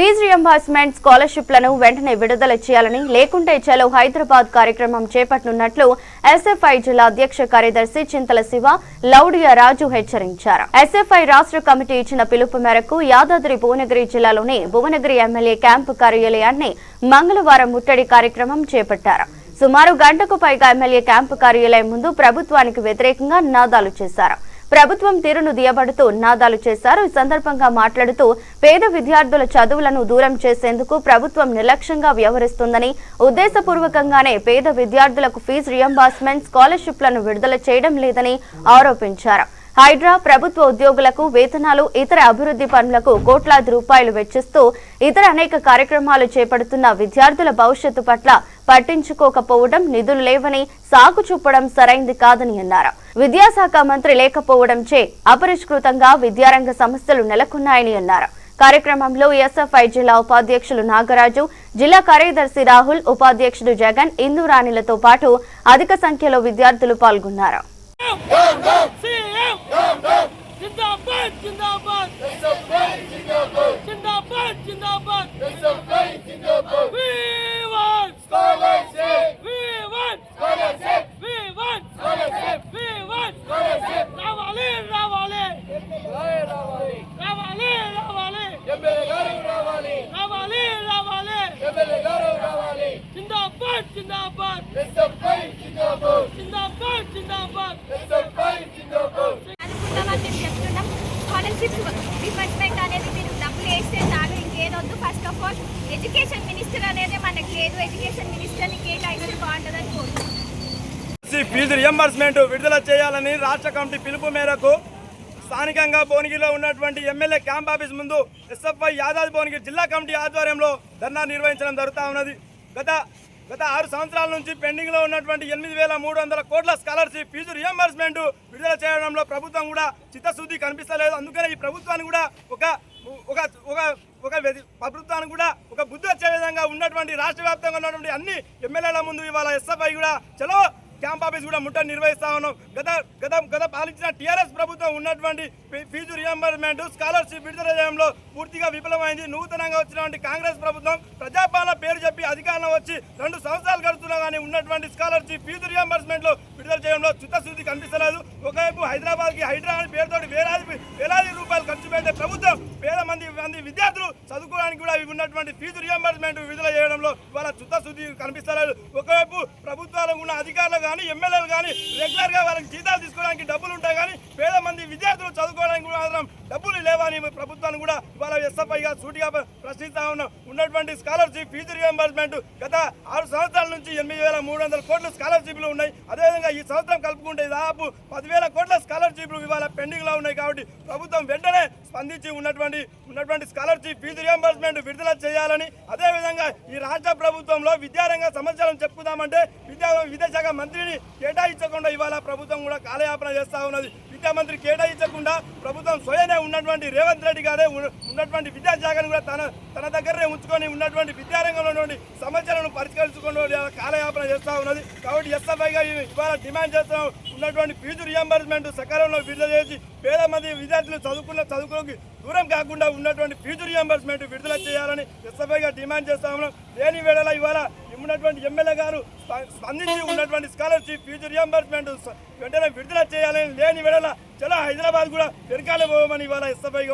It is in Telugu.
ఫీజు రియంబర్స్మెంట్ స్కాలర్షిప్లను వెంటనే విడుదల చేయాలని లేకుంటే చలో హైదరాబాద్ కార్యక్రమం చేపట్టనున్నట్లు ఎస్ఎఫ్ఐ జిల్లా అధ్యక్ష కార్యదర్శి చింతల శివ లౌడియా రాజు హెచ్చరించారు. ఎస్ఎఫ్ఐ రాష్ట్ర కమిటీ ఇచ్చిన పిలుపు మేరకు యాదాద్రి భువనగిరి జిల్లాలోని భువనగిరి ఎమ్మెల్యే క్యాంపు కార్యాలయాన్ని మంగళవారం ముట్టడి కార్యక్రమం చేపట్టారు. సుమారు గంటకు పైగా ఎమ్మెల్యే క్యాంపు కార్యాలయం ముందు ప్రభుత్వానికి వ్యతిరేకంగా నినాదాలు చేశారు. ప్రభుత్వం తీరును దియబడుతూ నినాదాలు చేశారు. ఈ సందర్భంగా మాట్లాడుతూ పేద విద్యార్థుల చదువులను దూరం చేసేందుకు ప్రభుత్వం నిర్లక్ష్యంగా వ్యవహరిస్తుందని ఉద్దేశపూర్వకంగానే పేద విద్యార్థులకు ఫీజు రియంబర్స్మెంట్ స్కాలర్షిప్లను విడుదల చేయడం లేదని ఆరోపించారు. హైడ్రా ప్రభుత్వ ఉద్యోగులకు వేతనాలు ఇతర అభివృద్ధి పనులకు కోట్లాది రూపాయలు వెచ్చిస్తూ ఇతర అనేక కార్యక్రమాలు చేపడుతున్న విద్యార్థుల భవిష్యత్తు పట్ల పట్టించుకోకపోవడం నిధులు లేవని సాకు చూపడం సరైంది కాదని అన్నారు. విద్యాశాఖ మంత్రి లేకపోవడంచే అపరిష్కృతంగా విద్యారంగ సమస్యలు నెలకొన్నాయని అన్నారు. కార్యక్రమంలో ఎస్ఎఫ్ఐ జిల్లా ఉపాధ్యక్షులు నాగరాజు జిల్లా కార్యదర్శి రాహుల్ ఉపాధ్యక్షుడు జగన్ ఇందురాణిలతో పాటు అధిక సంఖ్యలో విద్యార్థులు పాల్గొన్నారు. సీఎం జిందాబాద్ జిందాబాద్ జిందాబాద్ జిందాబాద్ జిందాబాద్ అనుకుంటామని మేము చెప్తున్నాం. స్కాలర్షిప్ అనేది మీరు డబ్బులు వేస్తే చాలు ఇంకేదొద్దు first of all education minister అనేది మనకు లేదు. ఎడ్యుకేషన్ మినిస్టర్ని కేటాయిస్తే బాగుంటుందని ఫీజు రియంబర్స్మెంట్ విడుదల చేయాలని రాష్ట్ర కమిటీ పిలుపు మేరకు స్థానికంగా భువనగిరిలో ఉన్నటువంటి ఎమ్మెల్యే క్యాంప్ ఆఫీస్ ముందు ఎస్ఎఫ్ఐ యాదాద్రి భువనగిరి జిల్లా కమిటీ ఆధ్వర్యంలో ధర్నా నిర్వహించడం జరుగుతూ ఉన్నది. గత గత ఆరు సంవత్సరాల నుంచి పెండింగ్లో ఉన్నటువంటి ఎనిమిది వేల మూడు వందల కోట్ల స్కాలర్షిప్ ఫీజు రియంబర్స్మెంట్ విడుదల చేయడంలో ప్రభుత్వం కూడా చిత్తశుద్ధి కనిపిస్తలేదు. అందుకనే ఈ ప్రభుత్వాన్ని కూడా ఒక ఒక ఒక ఒక ప్రభుత్వానికి కూడా ఒక బుద్ధి వచ్చే విధంగా ఉన్నటువంటి రాష్ట్ర వ్యాప్తంగా ఉన్నటువంటి అన్ని ఎమ్మెల్యేల ముందు ఇవాళ ఎస్ఎఫ్ఐ కూడా చలో క్యాంప్ ఆఫీస్ కూడా ముట్ట నిర్వహిస్తా ఉన్నాం. గత గత గత పాలించిన టీఆర్ఎస్ ప్రభుత్వం ఉన్నటువంటి ఫీజు రియంబర్స్మెంట్ స్కాలర్షిప్ విడుదల చేయడంలో పూర్తిగా విఫలమైంది. నూతనంగా వచ్చినటువంటి కాంగ్రెస్ ప్రభుత్వం ప్రజాపాలన పేరు చెప్పి అధికారంలో వచ్చి రెండు సంవత్సరాలు గడుస్తున్నా కానీ ఉన్నటువంటి స్కాలర్షిప్ ఫీజు రియంబర్స్మెంట్లో విడుదల చేయడంలో చిత్తశుద్ధి కనిపిస్తలేదు. ఒకవైపు హైదరాబాద్కి హైడ్రా అనే వేలాది వేలాది రూపాయలు ఖర్చు పెట్టే ప్రభుత్వం మంది విద్యార్థులు చదువుకోవడానికి కూడా ఇవి ఉన్నటువంటి ఫీజు రియంబర్స్మెంట్ విడుదల చేయడంలో వాళ్ళ చిత్తశుద్ధి కనిపిస్తలేదు. ఒకవైపు ప్రభుత్వాలు ఉన్న అధికారులు కానీ ఎమ్మెల్యేలు కానీ రెగ్యులర్గా వాళ్ళకి జీతాలు తీసుకోవడానికి డబ్బులు ఉంటాయి కానీ పేద మంది విద్యార్థులు చదువుకోవడానికి కూడా మాత్రం డబ్బులు లేవని ప్రభుత్వాన్ని కూడా ఇవాళ ఎస్ఎఫ్ఐగా సూటిగా ప్రశ్నిస్తా ఉన్నాం ఉన్నటువంటి స్కాలర్షిప్ ఫీజు రియంబర్స్మెంట్ గత ఆరు సంవత్సరాల నుంచి ఎనిమిది వేల మూడు వందల కోట్ల స్కాలర్షిప్లు ఉన్నాయి. అదేవిధంగా ఈ సంవత్సరం కలుపుకుంటే దాదాపు పదివేల కోట్ల స్కాలర్షిప్లు ఇవాళ పెండింగ్లో ఉన్నాయి కాబట్టి ప్రభుత్వం వెంటనే స్పందించి ఉన్నటువంటి ఉన్నటువంటి స్కాలర్షిప్ ఫీజు రియంబర్స్మెంట్ విడుదల చేయాలని అదేవిధంగా ఈ రాష్ట్ర ప్రభుత్వంలో విద్యారంగ సమస్యలను చెప్పుకుందామంటే విద్యా విద్యాశాఖ మంత్రిని కేటాయించకుండా ఇవాళ ప్రభుత్వం కూడా కాలయాపన చేస్తా ఉన్నది. విద్యా మంత్రి కేటాయించకుండా ప్రభుత్వం స్వయనే ఉన్నటువంటి రేవంత్ రెడ్డి గారే ఉన్నటువంటి విద్యాశాఖను కూడా తన తన దగ్గరనే ఉంచుకొని ఉన్నటువంటి విద్యారంగంలో ఉన్నటువంటి సమస్యలను పరిష్కరించుకుని కాలయాపన చేస్తూ ఉన్నది. కాబట్టి ఎస్ఎఫ్ఐగా ఇవాళ డిమాండ్ చేస్తున్నాం. ఉన్నటువంటి ఫీజు రియంబర్స్మెంట్ సకాలంలో విడుదల చేసి పేద మంది విద్యార్థులు చదువుకున్న చదువుకోకి దూరం కాకుండా ఉన్నటువంటి ఫీజు రియంబర్స్మెంట్ విడుదల చేయాలని ఎస్ఎఫ్ఐగా డిమాండ్ చేస్తా ఉన్నాం. లేని వేళల ఇవాళ ఉన్నటువంటి ఎమ్మెల్యే గారు స్పందించి ఉన్నటువంటి స్కాలర్షిప్ ఫీజు రియంబర్స్మెంట్ వెంటనే విడుదల చేయాలని లేని వేళల చాలా హైదరాబాద్ కూడా వెనకాలే పోవమని ఇవాళ ఎస్ఎఫ్ఐ